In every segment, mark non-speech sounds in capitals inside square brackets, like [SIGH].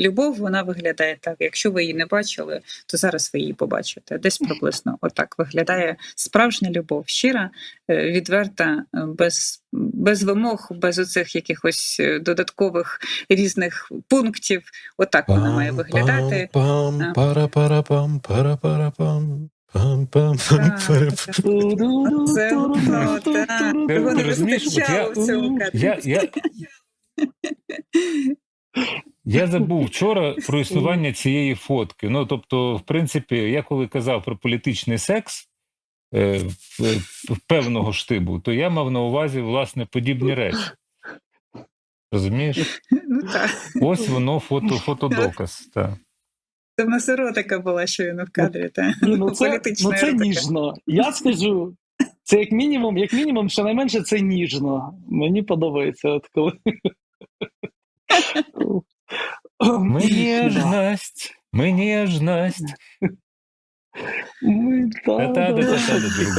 любов вона виглядає так. Якщо ви її не бачили, то зараз ви її побачите. Десь приблизно отак виглядає справжня любов, щира, е, відверта, е, без, без вимог, без оцих якихось е, додаткових різних пунктів. Отак вона має виглядати. Пам, пара-пара-пам, пара-пара-пам. Ти- розумієш, я-. Я, забув [LAUGHS] вчора про існування цієї фотки. Ну, тобто, в принципі, я коли казав про політичний секс е, в- в певного штибу, то я мав на увазі власне подібні речі. Розумієш? Ну так. Ось воно фото, фотодоказ. Так. Це в нас еротика була щойно в кадрі. Та. Ні, ну це, Політична ну це еротика. ніжно. Я скажу, це як мінімум, як мінімум, щонайменше це ніжно. Мені подобається, от коли. Ми нежность, мы нежность. Мы да, да, да.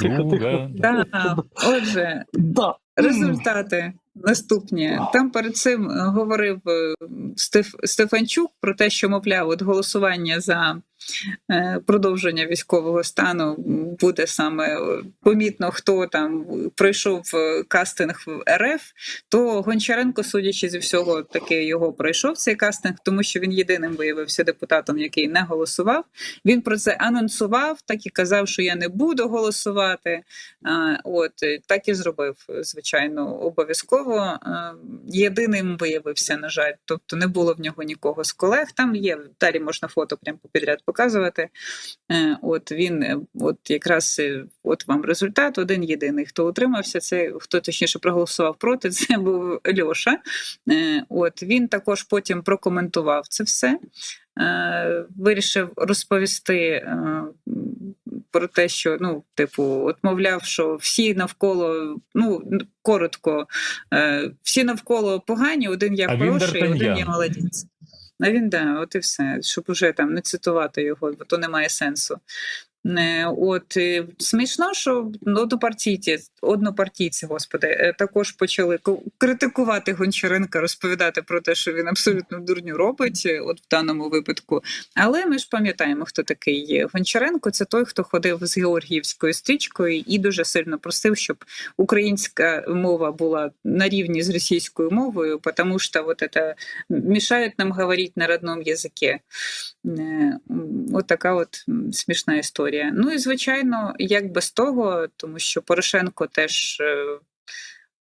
Друг друга. Да, отже, Да. результати наступні. Там перед цим е, говорив е, Стеф, Стефанчук про те, що, мовляв, от голосування за продовження військового стану буде саме е, помітно, хто там пройшов е, кастинг в РФ, то Гончаренко, судячи зі всього, таки його пройшов цей кастинг, тому що він єдиним виявився депутатом, який не голосував. Він про це анонсував, так і казав, що я не буду голосувати. От е, так і зробив, звичайно, обов'язково. Е, Єдиним виявився, на жаль, тобто не було в нього нікого з колег. Там є далі можна фото прямо підряд показувати. Е, От він, е, от якраз е, от вам результат. Один єдиний, хто утримався, це хто точніше проголосував проти. [LAUGHS] Це був Льоша. От він також потім прокоментував це все. Вирішив розповісти про те, що ну, типу, от мовляв, що всі навколо, ну коротко, всі навколо погані, один я А хороший, один я молодець. А він да, от і все, щоб уже там не цитувати його, бо то немає сенсу. Е, От смішно, що однопартійці, однопартійці, господи, е, також почали критикувати Гончаренка, розповідати про те, що він абсолютно дурню робить, е, от в даному випадку. Але ми ж пам'ятаємо, хто такий. Гончаренко. Це той, хто ходив з Георгіївською стрічкою і дуже сильно просив, щоб українська мова була на рівні з російською мовою, тому що вот это мешают нам говорить на родном языке. Е, От така от смішна історія. Ну і звичайно, як без того, тому що Порошенко теж е,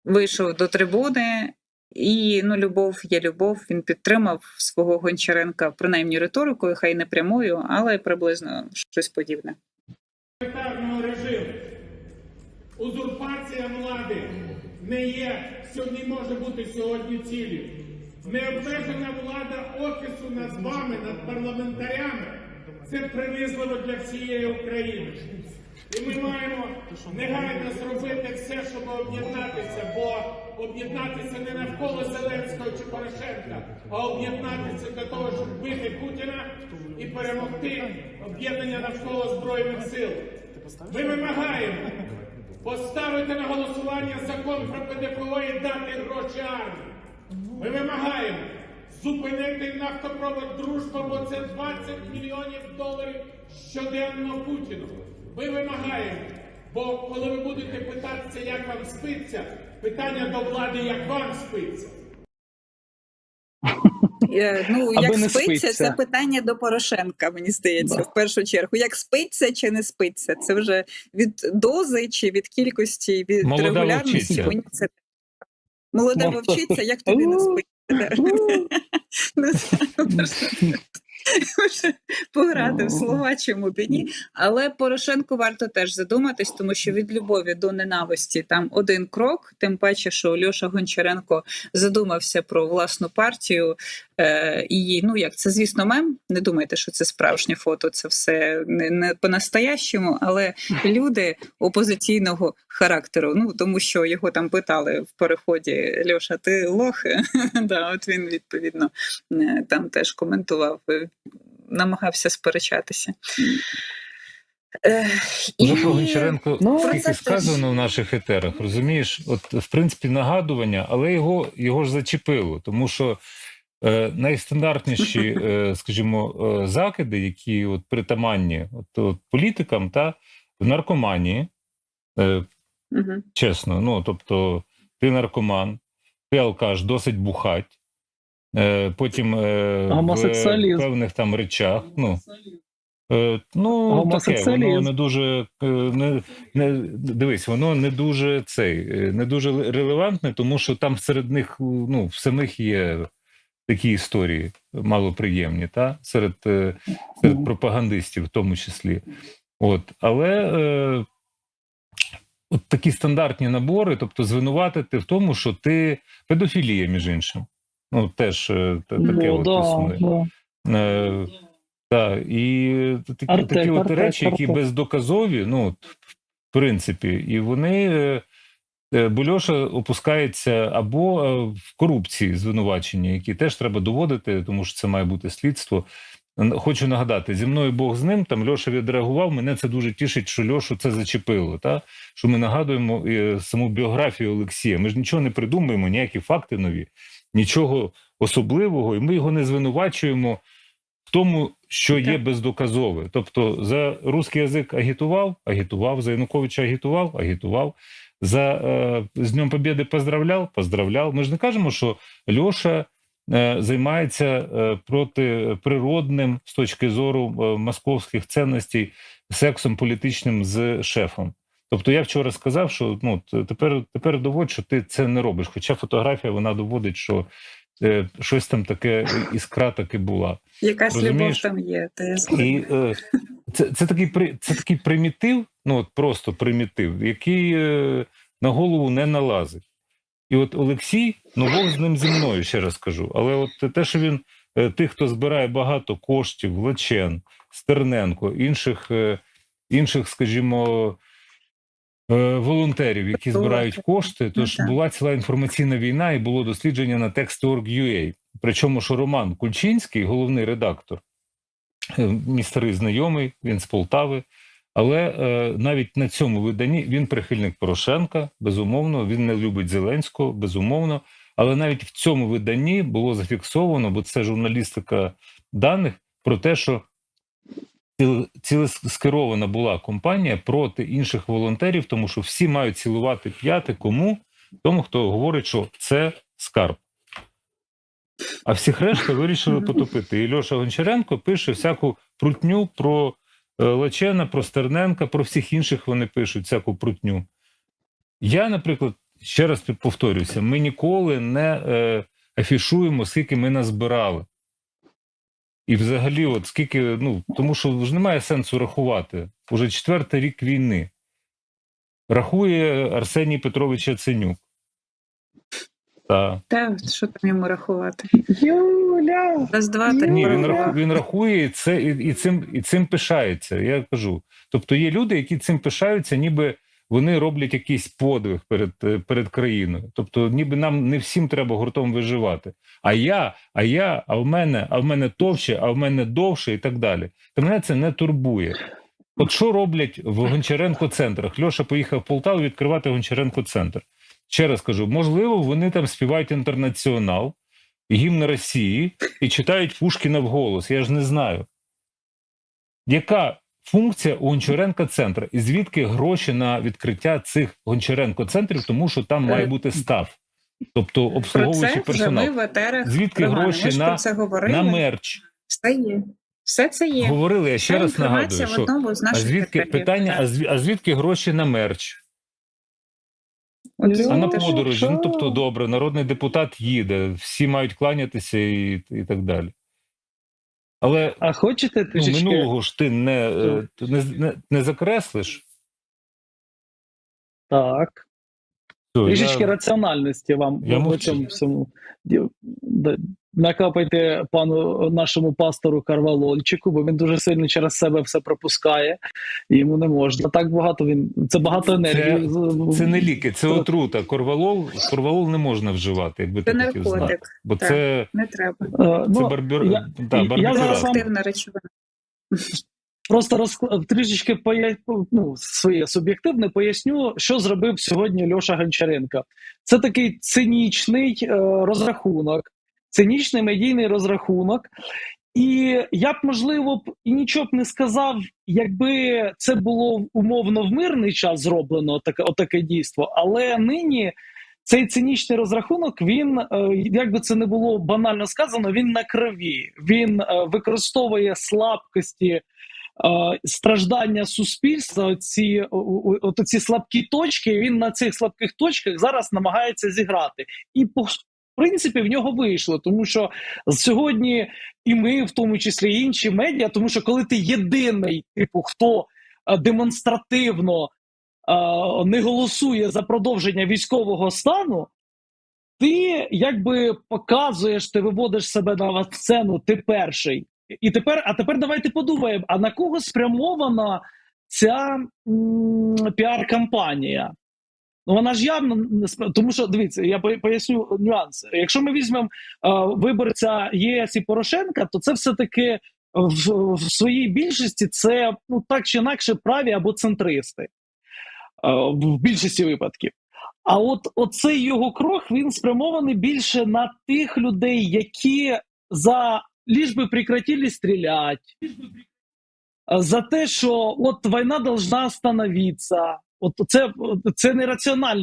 вийшов до трибуни. І ну, любов є любов. Він підтримав свого Гончаренка, принаймні риторикою, хай не прямою, але приблизно щось подібне. режиму. Узурпація влади не є, сьогодні може бути сьогодні цілі. Необмежена влада офісу над вами, над парламентарями. Це принизливо для всієї України. І ми маємо негайно зробити все, щоб об'єднатися, бо об'єднатися не навколо Зеленського чи Порошенка, а об'єднатися для того, щоб вбити Путіна і перемогти об'єднання навколо Збройних сил. Ми вимагаємо поставити на голосування закон про ПДФО і дати гроші армії. Ми вимагаємо зупинити нафтопровод дружба, бо це 20 мільйонів доларів щоденно Путіну. Ми вимагаємо, бо коли ви будете питатися, як вам спиться, питання до влади, як вам спиться. Е, Ну, Аби як спиться, спиться. це питання до Порошенка, мені здається, Да. в першу чергу. Як спиться чи не спиться? Це вже від дози чи від кількості, від Молода регулярності. вовчиця. Мені Молода вовчиця, як тобі не спиться? Ну, Може [LAUGHS] [LAUGHS] [LAUGHS] пограти в слова чому б і ні. Але Порошенку варто теж задуматись, тому що від любові до ненависті там один крок. Тим паче, що Льоша Гончаренко задумався про власну партію. Е, і ну як це, звісно, мем. Не думайте, що це справжнє фото, це все не, не по-настоящему, але люди опозиційного характеру. Ну тому що його там питали в переході Льоша, ти лох? [LAUGHS] да, от він відповідно е, там теж коментував, намагався сперечатися. Е, Вже і- про Гончаренко Ну, скільки це теж- сказано в наших етерах, розумієш? От, в принципі, нагадування, але його, його ж зачепило, тому що е, найстандартніші, [LAUGHS] е, скажімо, е, закиди, які от притаманні от, от політикам, та в наркоманії, е, чесно. Ну тобто, ти наркоман, ти алкаш, досить бухать. Е, потім е, в певних там речах. Ну, е, ну таке, воно не дуже не, не дивись, воно не дуже цей, не дуже релевантне, тому що там серед них ну, в самих є такі історії малоприємні, та серед, серед пропагандистів, в тому числі. От, але е, от такі стандартні набори, тобто звинуватити в тому, що ти педофілія, між іншим. Ну, теж е, таке Ну, от да, існує. да. Е, так, і такі, Артек, такі от артек, речі, які бездоказові, ну, в принципі, і вони. е, е, Бульоша опускається або в корупції звинувачення, які теж треба доводити, тому що це має бути слідство. Хочу нагадати, зі мною Бог з ним. Там Льоша відреагував. Мене це дуже тішить, що Льошу це зачепило. Та що ми нагадуємо саму біографію Олексія. Ми ж нічого не придумуємо, ніякі факти нові, нічого особливого, і ми його не звинувачуємо в тому, що є бездоказове. Тобто за русський язик агітував, агітував, за Януковича агітував, агітував. За е, з Днем Побєди поздравляв, поздравляв. Ми ж не кажемо, що Льоша е, займається е, протиприродним з точки зору е, московських цінностей сексом політичним з шефом. Тобто я вчора сказав, що ну тепер, тепер доводь, що ти це не робиш. Хоча фотографія вона доводить, що е, щось там таке іскра таки була. Якась Розумієш? любов там є, та я. І е, це, це, такий, це такий примітив, ну от просто примітив, який е, на голову не налазить. І от Олексій, ну Бог з ним зі мною, ще раз кажу. Але от те, що він е, тих, хто збирає багато коштів, Лечен, Стерненко, інших, е, інших, скажімо, е, волонтерів, які збирають кошти, то Ну, ж була ціла інформаційна війна і було дослідження на Text.org.ua. Причому, що Роман Кульчинський, головний редактор, е, мій старий знайомий, він з Полтави. Але е, навіть на цьому виданні він прихильник Порошенка, безумовно, він не любить Зеленського, безумовно. Але навіть в цьому виданні було зафіксовано, бо це журналістика даних, про те, що цілескерована була компанія проти інших волонтерів, тому що всі мають цілувати п'яти кому? Тому, хто говорить, що це скарб. А всіх решта вирішили потопити. І Льоша Гончаренко пише всяку прутню про е, Лачена, про Стерненка, про всіх інших вони пишуть всяку прутню. Я, наприклад, ще раз повторюся: ми ніколи не е, афішуємо, скільки ми назбирали. І взагалі, от скільки, ну, тому що ж немає сенсу рахувати. Уже четвертий рік війни. Рахує Арсеній Петрович Яценюк. Так. Та що там йому рахувати? Юля! Раз, два, три. Ні, він, порахував. раху, він рахує і це і, і цим і цим пишається. Я кажу. Тобто є люди, які цим пишаються, ніби вони роблять якийсь подвиг перед, е, перед країною. Тобто, ніби нам не всім треба гуртом виживати. А я, а я, а в мене, а в мене товще, а в мене довше, і так далі. Та мене це не турбує. От що роблять в Гончаренко центрах? Льоша поїхав в Полтаву відкривати Гончаренко центр. Ще раз кажу, можливо, вони там співають інтернаціонал, гімн Росії і читають Пушкіна вголос. Я ж не знаю. Яка функція у Гончаренка центра? І звідки гроші на відкриття цих Гончаренко центрів, тому що там має бути став, тобто Про обслуговуючий це вже ми персонал. в етерах Звідки Романе, гроші на-. На мерч Все є. Все це є. говорили. Я ще Це раз нагадую, що а звідки етерів. питання? А зві- а звідки гроші на мерч? От А на подорожі, ну тобто добре, народний депутат їде, всі мають кланятися і, і так далі. Але А хочете ну, трішечки? минулого ж ти не, е, не, не, не закреслиш. Так. Трішечки я, раціональності вам Я в цьому всьому. Накапайте пану нашому пастору Карвалольчику, бо він дуже сильно через себе все пропускає, і йому не можна. Так багато він це багато енергії. це не ліки, це отрута. Корвалол, корвалол не можна вживати, якби Це ти хотів знати. Бо Так. це, Не треба. Е, це ну, барбюр... я- да, я зараз вам- Активна речовина. Просто розкла... трішечки поя... ну, своє суб'єктивне поясню, що зробив сьогодні Льоша Гончаренко. Це такий цинічний е, розрахунок. цинічний медійний розрахунок. І я б, можливо, б і нічого б не сказав, якби це було умовно в мирний час зроблено таке, отаке дійство. Але нині цей цинічний розрахунок, він, е, як би це не було банально сказано, він на крові. Він е, використовує слабкості. Е, Страждання суспільства, ці ці слабкі точки. Він на цих слабких точках зараз намагається зіграти, і по в принципі в нього вийшло, тому що сьогодні і ми, в тому числі і інші медіа, тому що коли ти єдиний, типу, хто е, демонстративно е, не голосує за продовження військового стану, ти якби показуєш, ти виводиш себе на сцену, ти перший. І тепер, а тепер давайте подумаємо: а на кого спрямована ця піар-кампанія? Ну вона ж явно тому що дивіться, я поясню нюанс. Якщо ми візьмемо е, виборця ЄС і Порошенка, то це все таки в, в своїй більшості це ну так чи інакше праві або центристи е, в більшості випадків. А от оцей його крок він спрямований більше на тих людей, які за ліж би прекратили стріляти, за те, що от війна должна остановитися. От це, це не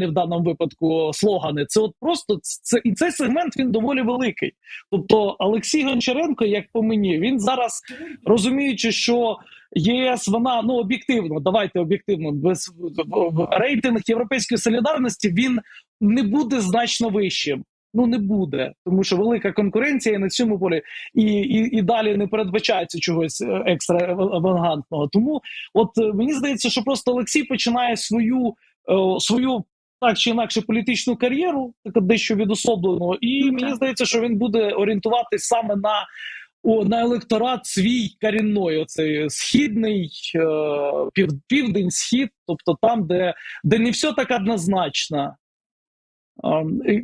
в даному випадку слогани. Це от просто це і цей сегмент він доволі великий. Тобто Олексій Гончаренко, як по мені, він зараз розуміючи, що ЄС вона ну об'єктивно, давайте об'єктивно, без рейтинг європейської солідарності він не буде значно вищим. Ну не буде, тому що велика конкуренція на цьому полі, і, і, і далі не передбачається чогось е, екстра авангантного. Тому, от е, мені здається, що просто Олексій починає свою е, свою так чи інакше політичну кар'єру, так дещо відособлено, і Ну, мені здається, що він буде орієнтуватись саме на о, на електорат свій корінний, оцей східний е, пів, південь, схід, тобто там, де, де не все так однозначно. Ем, і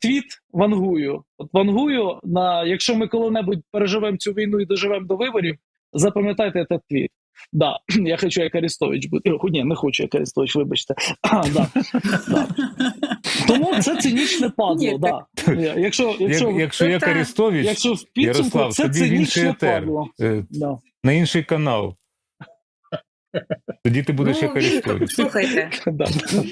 твіт Вангую. От Вангую, на, якщо ми коли-небудь переживемо цю війну і доживемо до виборів, запам'ятайте цей твіт. Да, [CLEARS THROAT] я хочу як Арестович бути. О, Ні, не хочу як Арестович, вибачте. [CLEARS THROAT] А, да, да. Тому це цинічне падло. Ні, да. Якщо, якщо, Як, якщо як. Арестович, якщо в підсумку Ярослав, це тобі в інший етер, падло. е, Да. на інший канал. Тоді ти будеш ну, як він, слухайте, [LAUGHS]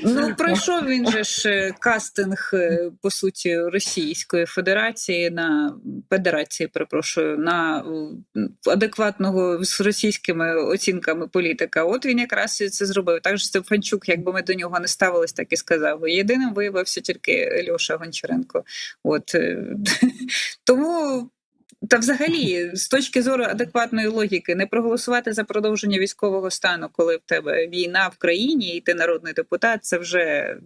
Ну, пройшов він же ж е, кастинг, е, по суті, Російської Федерації на Федерації, перепрошую, на адекватного з російськими оцінками політика. От він якраз і це зробив. Так же Стефанчук, якби ми до нього не ставились, так і сказав. Єдиним виявився тільки Льоша Гончаренко. От е, [LAUGHS] тому. Та взагалі, з точки зору адекватної логіки, не проголосувати за продовження військового стану, коли в тебе війна в країні, і ти народний депутат, це вже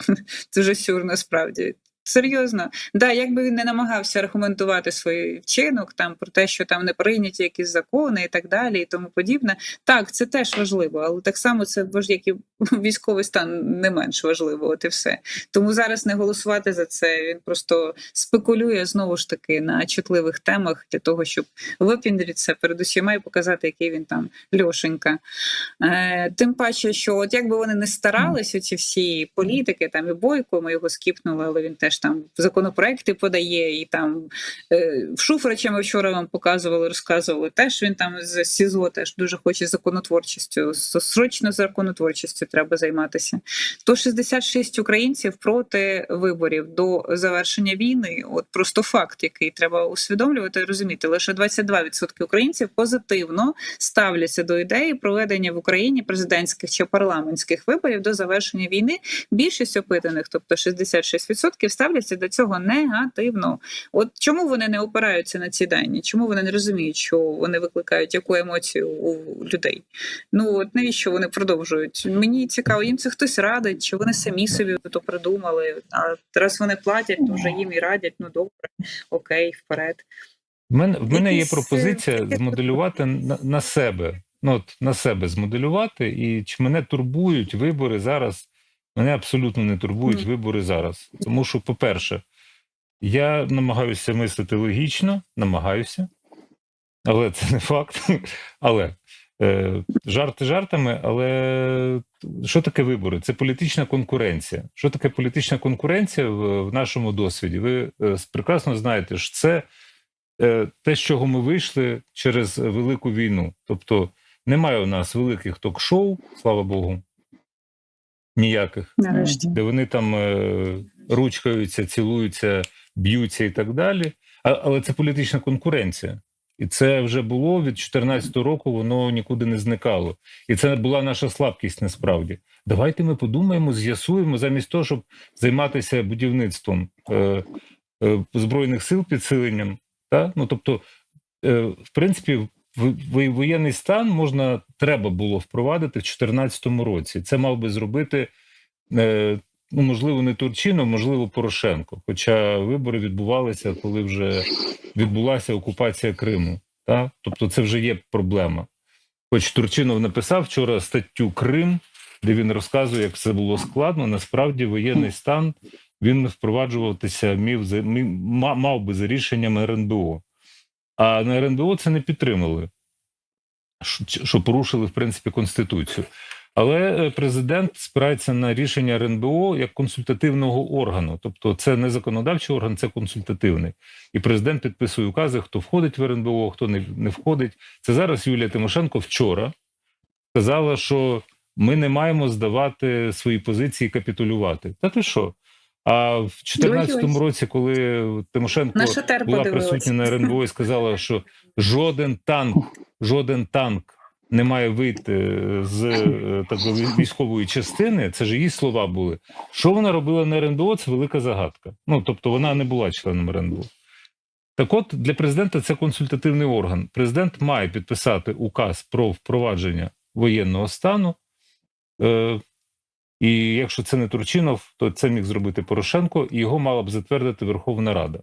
[LAUGHS] це вже сюр насправді. Серйозно, да, якби він не намагався аргументувати свій вчинок там про те, що там не прийняті якісь закони і так далі, і тому подібне. Так, це теж важливо, але так само це як і [LAUGHS] військовий стан не менш важливо. От і все. Тому зараз не голосувати за це. Він просто спекулює знову ж таки на чутливих темах для того, щоб випіндритися перед усіма і показати, який він там льошенька. Е, тим паче, що от якби вони не старались, оці всі політики, там і бойко, ми його скіпнули, але він теж там законопроекти подає, і там е, в Шуфрича вчора вам показували, розказували. Теж він там з СІЗО теж дуже хоче законотворчістю. Срочно законотворчістю треба займатися. То 66 українців проти виборів до завершення війни. От просто факт, який треба усвідомлювати і розуміти. Лише 22% українців позитивно ставляться до ідеї проведення в Україні президентських чи парламентських виборів до завершення війни. Більшість опитаних, тобто 66%, ставляться до цього негативно. От чому вони не опираються на ці дані? Чому вони не розуміють, що вони викликають яку емоцію у людей? Ну от навіщо вони продовжують? Мені цікаво, їм це хтось радить, чи вони самі собі то придумали. А раз вони платять, то вже їм і радять. Ну добре, окей, вперед. В мене, в мене є е, пропозиція змоделювати на, на себе. Ну, от на себе змоделювати, і чи мене турбують вибори зараз. Мене абсолютно не турбують вибори зараз. Тому що, по-перше, я намагаюся мислити логічно, намагаюся, але це не факт. [LAUGHS] Але Е, Жарти жартами, але що таке вибори? Це політична конкуренція. Що таке політична конкуренція в, в нашому досвіді? Ви е, прекрасно знаєте, що це е, те, з чого ми вийшли через велику війну. Тобто немає у нас великих ток-шоу, слава Богу, ніяких Нарешті. де вони там е, ручкаються, цілуються, б'ються і так далі. А, але це політична конкуренція. І це вже було від 2014 року, воно нікуди не зникало. І це була наша слабкість насправді. Давайте ми подумаємо, з'ясуємо, замість того, щоб займатися будівництвом е, е, збройних сил, підсиленням. Та? Ну, тобто, е, в принципі, воєнний стан можна треба було впровадити в 2014 році. Це мав би зробити е, ну, можливо, не Турчинов, можливо, Порошенко. Хоча вибори відбувалися, коли вже відбулася окупація Криму. Та? Тобто, це вже є проблема. Хоч Турчинов написав вчора статтю Крим, де він розказує, як все було складно. Насправді, воєнний стан він впроваджуватися мав би за рішенням РНБО. А на РНБО це не підтримали, що- порушили, в принципі, Конституцію. Але е, президент спирається на рішення РНБО як консультативного органу, тобто це не законодавчий орган, це консультативний. І президент підписує укази, хто входить в РНБО, хто не входить. Це зараз Юлія Тимошенко вчора сказала, що ми не маємо здавати свої позиції, і капітулювати. Та ти що? А в 2014 році, коли Тимошенко була присутня на РНБО і сказала, що жоден танк, жоден танк не має вийти з е, такої військової частини. Це ж її слова були. Що вона робила на РНБО? Це велика загадка. Ну тобто вона не була членом РНБО. Так от для президента це консультативний орган. Президент має підписати указ про впровадження воєнного стану. Е, і якщо це не Турчинов, то це міг зробити Порошенко, і його мала б затвердити Верховна Рада.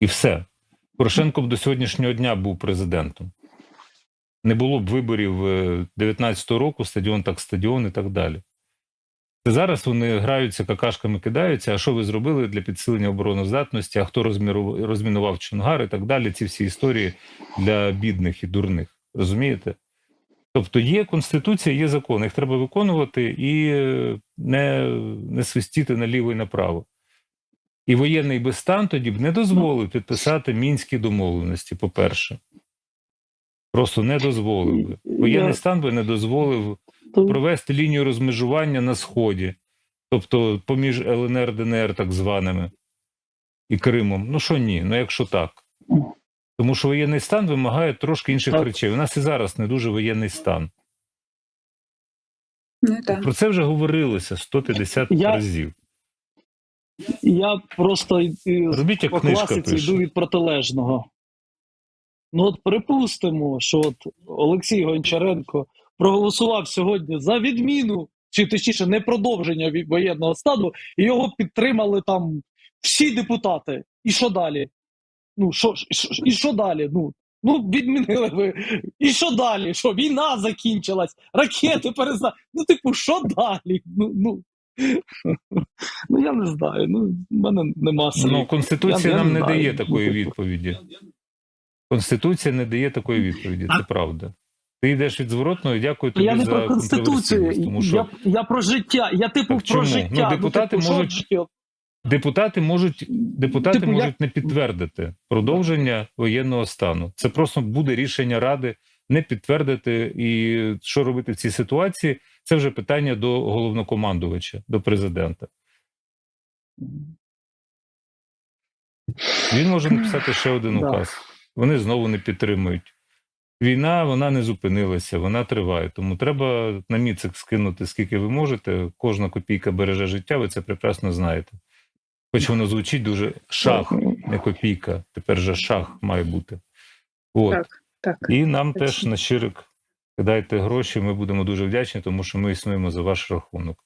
І все. Порошенко б до сьогоднішнього дня був президентом. Не було б виборів 19-го року, стадіон так стадіон і так далі. Це зараз вони граються, какашками кидаються. А що ви зробили для підсилення обороноздатності? А хто розміру- розмінував Чонгар і так далі? Ці всі історії для бідних і дурних. Розумієте? Тобто є конституція, є закон, їх треба виконувати і е, не, не свистіти наліво і направо. І воєнний би стан тоді б не дозволив підписати мінські домовленості, по-перше. Просто не дозволив би. Воєнний стан би не дозволив провести лінію розмежування на Сході, тобто поміж ЛНР, ДНР, так званими, і Кримом. Ну що ні, ну якщо так. Тому що воєнний стан вимагає трошки інших Так. речей. У нас і зараз не дуже воєнний стан. Ну, так. Про це вже говорилося 150 Я- разів. Я просто Робіть, як по класиці пише. йду від протилежного. Ну, от припустимо, що от Олексій Гончаренко проголосував сьогодні за відміну, чи точніше, не продовження воєнного стану, і його підтримали там всі депутати. І що далі? Ну, що, що- і що далі? Ну, ну, відмінили ви. І що далі? Що війна закінчилась, ракети перезна. Ну, типу, що далі? Ну, ну, ну я не знаю. Ну, в мене нема слів. Ну, Конституція Я- я нам не не дає такої Ну, відповіді. Конституція не дає такої відповіді, це правда. Ти йдеш від зворотної, дякую тобі Я не за про конституцію, тому що я, я про життя. Я типу Так про чому? життя. Ну, депутати типу, можуть-? Депутати можуть депутати Типу, я- можуть не підтвердити продовження воєнного стану. Це просто буде рішення ради не підтвердити. І що робити в цій ситуації? Це вже питання до головнокомандувача, до президента. Він може написати ще один Да. указ. Вони знову не підтримують. Війна вона не зупинилася, вона триває. Тому треба на міцик скинути скільки ви можете. Кожна копійка береже життя, ви це прекрасно знаєте. Хоч воно звучить дуже шах, не копійка. Тепер же шах має бути. От. Так, так. І нам Точно. теж на щирик кидайте гроші. Ми будемо дуже вдячні, тому що ми існуємо за ваш рахунок.